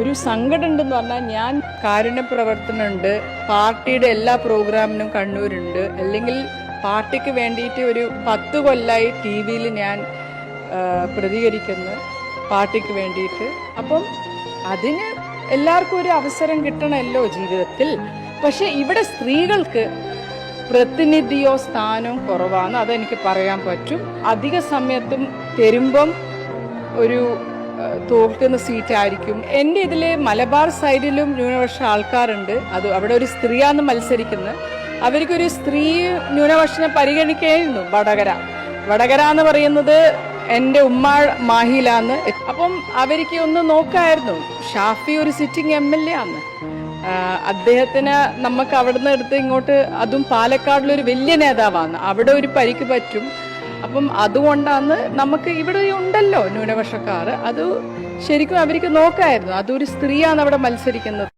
ഒരു സങ്കടം ഉണ്ടെന്ന് പറഞ്ഞാൽ ഞാൻ കാരുണ്യ പ്രവർത്തനമുണ്ട് പാർട്ടിയുടെ എല്ലാ പ്രോഗ്രാമിനും കണ്ണൂരുണ്ട്. അല്ലെങ്കിൽ പാർട്ടിക്ക് വേണ്ടിയിട്ട് ഒരു പത്ത് കൊല്ലായി ടി വിയിൽ ഞാൻ പ്രതികരിക്കുന്നു പാർട്ടിക്ക് വേണ്ടിയിട്ട്. അപ്പം അതിന് എല്ലാവർക്കും ഒരു അവസരം കിട്ടണമല്ലോ ജീവിതത്തിൽ. പക്ഷെ ഇവിടെ സ്ത്രീകൾക്ക് പ്രതിനിധിയോ സ്ഥാനവും കുറവാണ്. അതെനിക്ക് പറയാൻ പറ്റും. അധിക സമയത്തും തരുമ്പം ഒരു തോൽക്കുന്ന സീറ്റായിരിക്കും. എന്റെ ഇതിൽ മലബാർ സൈഡിലും ന്യൂനപക്ഷ ആൾക്കാരുണ്ട്. അത് അവിടെ ഒരു സ്ത്രീയാണ് മത്സരിക്കുന്നത്. അവർക്കൊരു സ്ത്രീ ന്യൂനപക്ഷനെ പരിഗണിക്കുകയായിരുന്നു വടകര. വടകര എന്ന് പറയുന്നത് എന്റെ ഉമ്മ മാഹിലാന്ന് അപ്പം അവർക്ക് ഒന്ന് നോക്കായിരുന്നു. ഷാഫി ഒരു സിറ്റിംഗ് എം എൽ എ ആണ്. അദ്ദേഹത്തിന് നമുക്ക് അവിടുന്ന് എടുത്ത് ഇങ്ങോട്ട് അതും പാലക്കാടിലൊരു വലിയ നേതാവാണ്. അവിടെ ഒരു പരിക്ക് പറ്റും. അപ്പം അതുകൊണ്ടാണ് നമുക്ക് ഇവിടെ ഉണ്ടല്ലോ ന്യൂനപക്ഷക്കാർ അത് ശരിക്കും അവർക്ക് നോക്കായിരുന്നു. അതൊരു സ്ത്രീയാണ് അവിടെ മത്സരിക്കുന്നത്.